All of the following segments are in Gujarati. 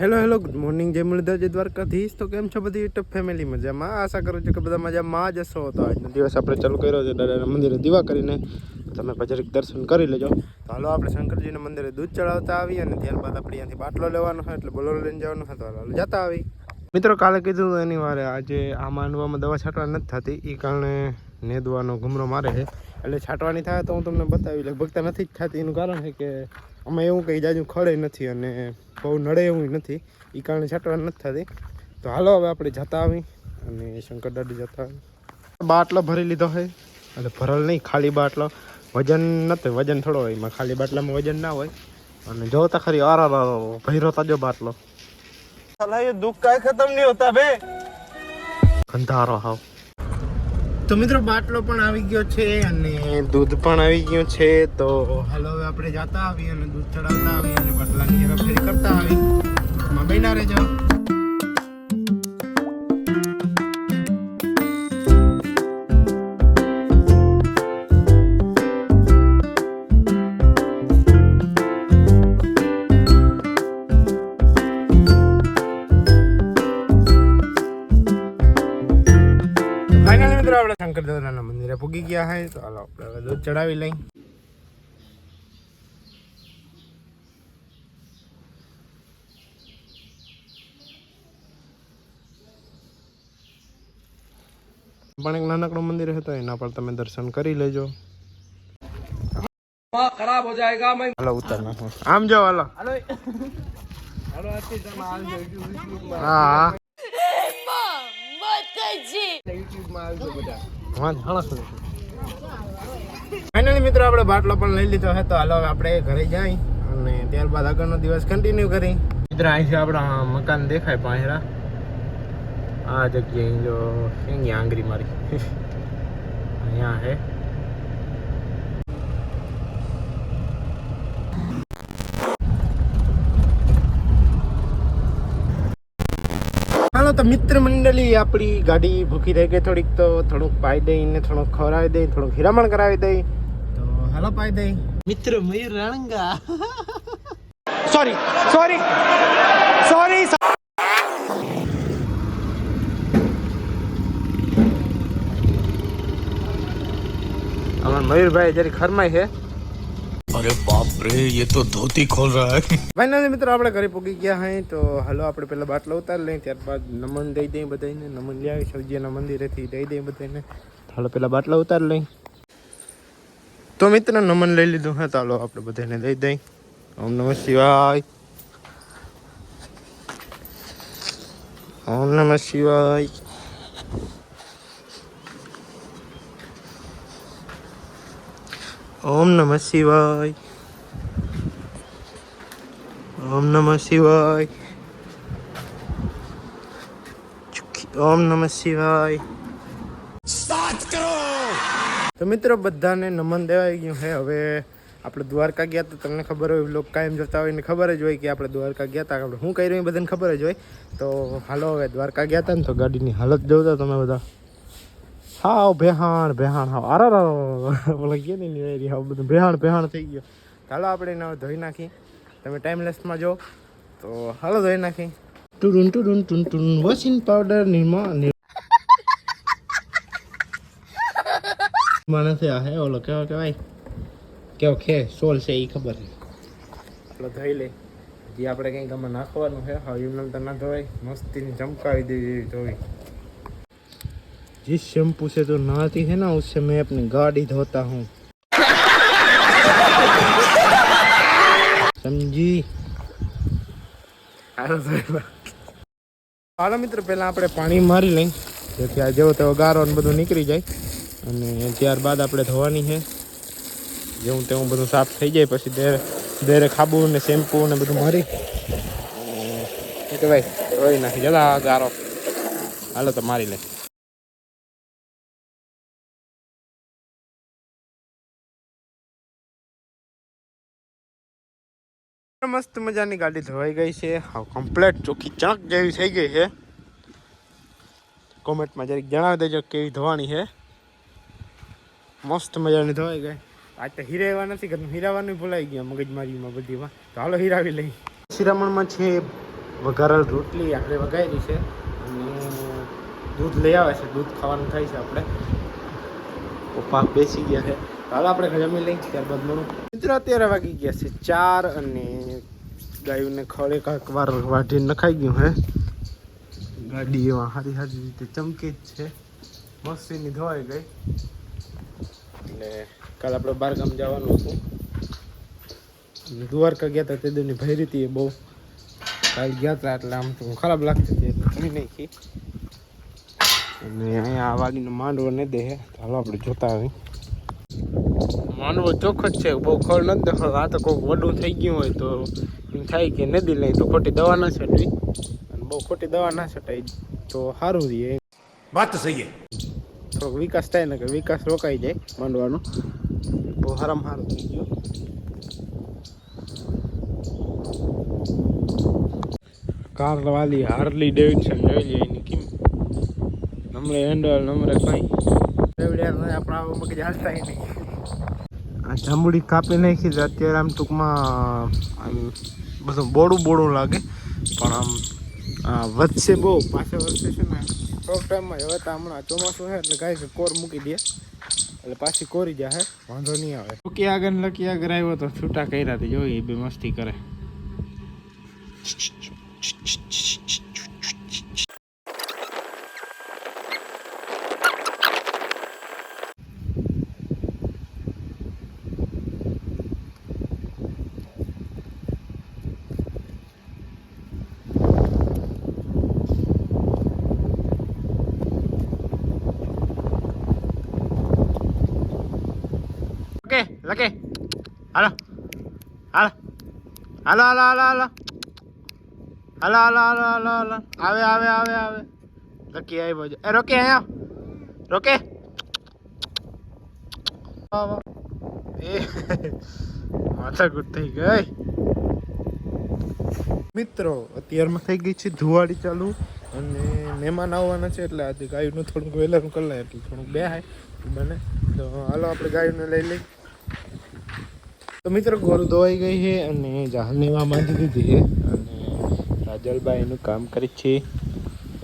હેલો હેલો ગુડ મોર્નિંગ જય જય દ્વારકાધીશ. તો કેમ છો બધી યુટ્યુબ ફેમિલી મજામાં? આશા કરું છું કે બધા મજામાં જ હશો. તો આજનો દિવસ આપણે ચાલુ કર્યો છે દાદાના મંદિરે દીવા કરીને. તમે ભજરિક દર્શન કરી લેજો. તો હાલો આપણે શંકરજીના મંદિરે દૂધ ચડાવતા આવી અને ત્યારબાદ આપણે અહીંયાથી બાટલો લેવાનો હોય એટલે બોલો લઈને જવાનું હોય તો હાલો જતા આવી. મિત્રો, કાલે કીધું એની વારે આજે આ માંડવામાં દવા છાંટવા નથી થતી. એ કારણે નેદવાનો ઘૂમરો મારે છે. એટલે છાંટવાની થાય તો હું તમને બતાવી લગભગતા નથી જ થતી એનું કારણ છે કે અમે એવું કંઈ જાજુ ખડે નથી અને બહુ નડે એવું નથી. એ કારણે છાંટવાની નથી થતી. તો હાલો હવે આપણે જતા આવી અને શંકર દાડી જતા આવી. બાટલો ભરી લીધો હોય એટલે ભરલ નહીં ખાલી બાટલો. વજન નથી વજન થોડો હોય. એમાં ખાલી બાટલામાં વજન ના હોય. અને જોતા ખરી આરા ભૈરો તાજો બાટલો. દુઃખ કાંઈ ખતમ નહીં હોતા બે અંધારો હાવ. તો મિત્રો બાટલો પણ આવી ગયો છે અને દૂધ પણ આવી ગયું છે. તો હાલો હવે આપણે જાતા આવીએ અને દૂધ ચડાવતા આવીએ અને બાટલાની હેરાફેરી કરતા આવી માં બેના રહેજો. શંકર દેવરાના મંદિરે પૂગી ગયા હોય તો હાલો આપણે દૂધ ચડાવી લઈ. પણ એક નાનકડું મંદિર હતો એના પર તમે દર્શન કરી લેજો. ખરાબ હો જાયેગા મેં હાલો ઉતાર નાખો. આમ જાઓ હાલો. હાલો. હાલો આથી તમે હાલ જો યુટ્યુબ હા. મતજી ફાઇનલી મિત્રો આપણે બાટલો પણ લઈ લીધો હતો હાલો આપણે ઘરે જાય અને ત્યારબાદ આગળનો દિવસ કન્ટિન્યુ કરી. મિત્રો અહીંથી આપણા મકાન દેખાય પાંજરા આ જગ્યાએ જો અહીંયા આંગરી મારી. અહીંયા હે. તો મિત્ર મંડળી આપણી ગાડી ભૂખી રહી ગઈ થોડીક તો થોડુંક પાઈ દઈ ને થોડુંક ખવડાવી દઈ થોડુંક હિરામણ કરાવી દઈ. તો હાલો પાઈ દઈ. મિત્ર મયુર રણંગા સોરી સોરી સોરી અમાર મયુરભાઈ જરી ખરમાય છે. अरे बाप रे ये तो धोती खोल रहा है ફાઇનલી મિત્રો આપણે ઘરે પૂગી ગયા હોય તો હાલો આપણે પેલા બાટલો ઉતારી લઈએ ત્યારબાદ નમન દઈ દઈએ બધાને નમન લઈ આવી સૌજીના મંદિરેથી દઈ દઈએ બધાને હાલો પેલા બાટલા ઉતારી લઈ તો મિત્ર નમન લઈ લીધું હે તો હાલો આપણે બધાને દઈ દઈ ઓમ નમઃ શિવાય ઓમ નમઃ શિવાય ઓમ નમઃ શિવાય. ઓમ નમઃ શિવાય. ઓમ નમઃ શિવાય. તો મિત્રો બધાને નમન દેવાઈ ગયું છે. હવે આપણે દ્વારકા ગયા તો તમને ખબર હોય લોકો કાયમ જોતા હોય ને ખબર જ હોય કે આપણે દ્વારકા ગયા હતા આપણે શું કર્યું એ બધાને ખબર જ હોય. તો હાલો હવે દ્વારકા ગયા હતા ને તો ગાડીની હાલત જોતા તમે બધા. હાવ ભેહાણ ભેહાણ, હાવ. આરા બોલા કે નહીં નિવારી હાવ બધું ભેહાણ ભેહાણ થઈ ગયો ચાલો આપણે એને ધોઈ નાખી તમે ટાઈમલેસમાં જો તો હાલો ધોઈ નાખી ટુડુન ટુડુન ટુન ટુન વોશિંગ પાવડર નિર્મા માણસે આ હે ઓલો કેવો કહેવાય કેવો ખે સોલ છે એ ખબર આપણે ધોઈ લે જે આપણે કંઈક આમાં નાખવાનું છે હા એમને તો ના ધોવાય મસ્તીને ચમકાવી દેવી ધોઈ जिस शैम्पू से तो नहाती है ना उससे मैं अपनी गाड़ी धोता हूँ સમજી હાલો મિત્ર પહેલાં આપણે પાણી મારી લઈ જેથી આ જેવો તેવો ગારો ને બધું નીકળી જાય અને ત્યારબાદ આપણે ધોવાની છે જેવું તેવું બધું સાફ થઈ જાય પછી દેરે દેરે ખાબુ ને શેમ્પુ ને બધું મારી કે ભાઈ ધોઈ નાખી જલા ગારો હાલો તો મારી લઈ મસ્ત મજાની ગાડી ધોવાઈ ગઈ છે. હા કમ્પ્લેટ ચોખ્ખી ચણક જેવી થઈ ગઈ છે. કોમેન્ટમાં જરીક જણાવી દેજો કેવી ધોવાની છે. મસ્ત મજાની ધોવાઈ ગઈ. આ તો હીરાવા નથી કરતું હીરાવાનું ભૂલાઈ ગયા મગજમારીમાં બધીમાં. તો હાલો હીરાવી લઈ શિરામણમાં છે વઘારેલ રોટલી આપણે વઘારી છે. અને દૂધ લઈ આવે છે, દૂધ ખાવાનું થાય છે આપણે. પપ્પા બેસી ગયા છે. હાલ, આપણે જમી લઈ ત્યારબાદ મળું. મિત્રો, અત્યારે વાગી ગયા છે ચાર અને ગાયોને ખડે કાંક વાર વાઢી નખાઈ ગયું હે. ગાડી એમાં સારી સારી રીતે ચમકી જ છે. મસ્તીની ધોવાઈ ગઈ. એટલે કાલ આપણે બાર ગામ જવાનું હતું. દ્વારકા ગયા હતા તે દિવસની ભરી હતી એ બહુ. કાલ ગયા હતા એટલે આમ તો ખરાબ લાગતી હતી, એટલે નહીં નાખી અને અહીંયા આ વાગીનો માંડવો નહીં દે તો હાલો, આપણે જોતા આવી માનવો ચોખ્ખો છે. બહુ ખળ નથી દેખાતો. આ તો કોઈક વડું થઈ ગયું હોય તો એમ થાય કે નદી લઈ તો ખોટી દવા ના છટવી. અને બહુ ખોટી દવા ના છટાઈ તો સારું રહીએ વાત તો સહી થોડોક વિકાસ થાય ને કે વિકાસ રોકાઈ જાય માંડવાનો. બહુ હરામ સારું થઈ ગયું. કાર વાલી હાર્લી ડેવિડસન લઈ લઈએ એની કિંમત નમરે હેન્ડલ નમરે કંઈ ડેવિડ આપણે મગજ હાલતા નહીં. જાંબુડી કાપી નાખી છે. અત્યારે આમ ટૂંકમાં, આમ બધું બોડું બોડું લાગે. પણ આમ વધશે બહુ. પાસે વધશે છે ને, થોડોક ટાઈમમાં હવે તો હમણાં ચોમાસું છે એટલે ગાય કોર મૂકી દે. એટલે પાછી કોરી જાય વાંધો નહીં આવે. ટૂંકી આગળ લકી આગળ આવ્યો તો છૂટા કર્યા હતી એ બી મસ્તી કરે. લકે હાલો હાલો હાલો હાલો હાલો હાલો હાલો હાલો હાલો હાલો હાલો આવે આવે આવે આવે લકી આવ્યો છે એ રોકે અહીંયા રોકે. એ માથાકૂટ થઈ ગઈ મિત્રો અત્યારમાં થઈ ગઈ છે ધુવાડી ચાલુ અને મહેમાન આવવાના છે એટલે આજે ગાયનું થોડુંક વહેલાનું કરી લે એટલે થોડુંક બે હાય બને તો હાલો આપણે ગાયને લઈ લઈ તો મિત્રો, ગોળ ધોવાઈ ગઈ છે અને જાહલનેવા બાંધી દીધી છે અને રાજલભાઈ એનું કામ કરે છે.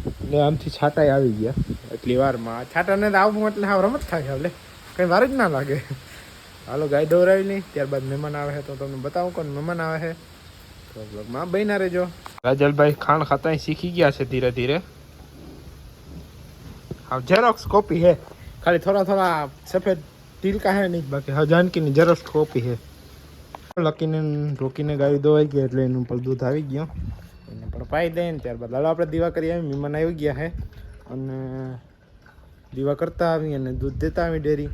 એટલે આમથી છાંટાઈ આવી ગયા. એટલી વારમાં છાંટાને આવવું એટલે હા રમત થાય એટલે કંઈ વાર જ ના લાગે. હાલો, ગાય દોરાવી લઈ. ત્યારબાદ મહેમાન આવે છે. તો તમને બતાવું કોણ મહેમાન આવે છે. તો બ્લોગમાં બહીના રહેજો. રાજલભાઈ ખાણ ખાતા શીખી ગયા છે ધીરે ધીરે. હા ઝેરોક્સ કોપી હે ખાલી થોડા થોડા સફેદ તિલકા હે નહીં બાકી. હા જાનકીની ઝેરોક્સ કોપી હે લકીને રોકીને ગાય દોવાઈ ગયા એટલે એનું પણ દૂધ આવી ગયો. એને પણ પાઈ દે ને ત્યારબાદ હાલો આપણે દીવા કરી આવી, મહેમાન આવી ગયા હે. અને દીવા કરતા આવી અને દૂધ દેતા આવી ડેરી.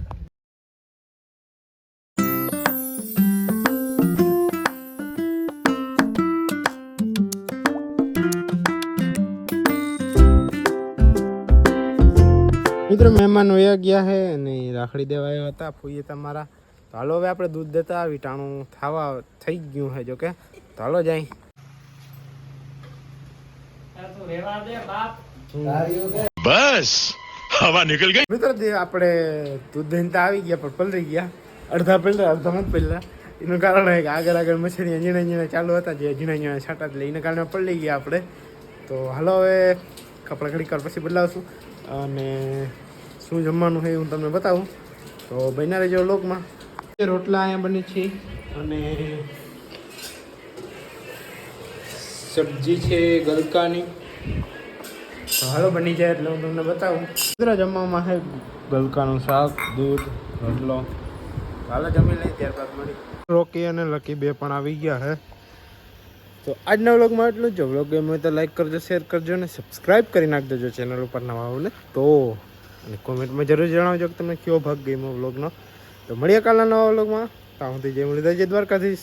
મિત્રો, મહેમાન વયા ગયા છે અને રાખડી દેવા આવ્યા હતા, ફૂઈએ તમારા. તો હાલો હવે આપણે દૂધ દેતા વીટાણું થવા થઈ ગયું છે જોકે. તો હાલો જાય. બસ હવા નીકળ ગઈ. મિત્રો આપણે દૂધ દહીતા આવી ગયા પણ પલરી ગયા. અડધા પહેલા અડધા મત પહેલા એનું કારણ એ કે આગળ આગળ મચ્છરી ઝીણા ઝીણા ચાલુ હતા જે ઝીણા ઝીણા છાંટા એટલે એના કારણે પલળી ગયા આપણે. તો હાલો હવે કપડાં ઘડી કર પછી બદલાવશું. અને શું જમવાનું છે હું તમને બતાવું. તો બન્યા રહેજો લોકમાં. રોટલા અહીંયા બને છે. અને સબ્જી છે ગલકાની. તો હાલો બની જાય એટલે હું તમને બતાવું. મિત્રો જમવામાં છે ગલકાનું શાક દૂધ રોટલો. હાલો જમી લઈ ત્યારબાદ મળી. રોકી અને લકી બે પણ આવી ગયા છે તો આજના વ્લોગમાં એટલું જ. વ્લોગ ગેમ હોય તો લાઈક કરજો શેર કરજો અને સબસ્ક્રાઈબ કરી નાખ દેજો ચેનલ ઉપર નવા આવો તો. અને કોમેન્ટમાં જરૂર જણાવજો કે તમને કયો ભાગ ગમ્યો વ્લોગનો. તો મળીએ કાલના નવા વ્લોગમાં. ત્યાં સુધી જય મુરલીધર જય દ્વારકાધીશ.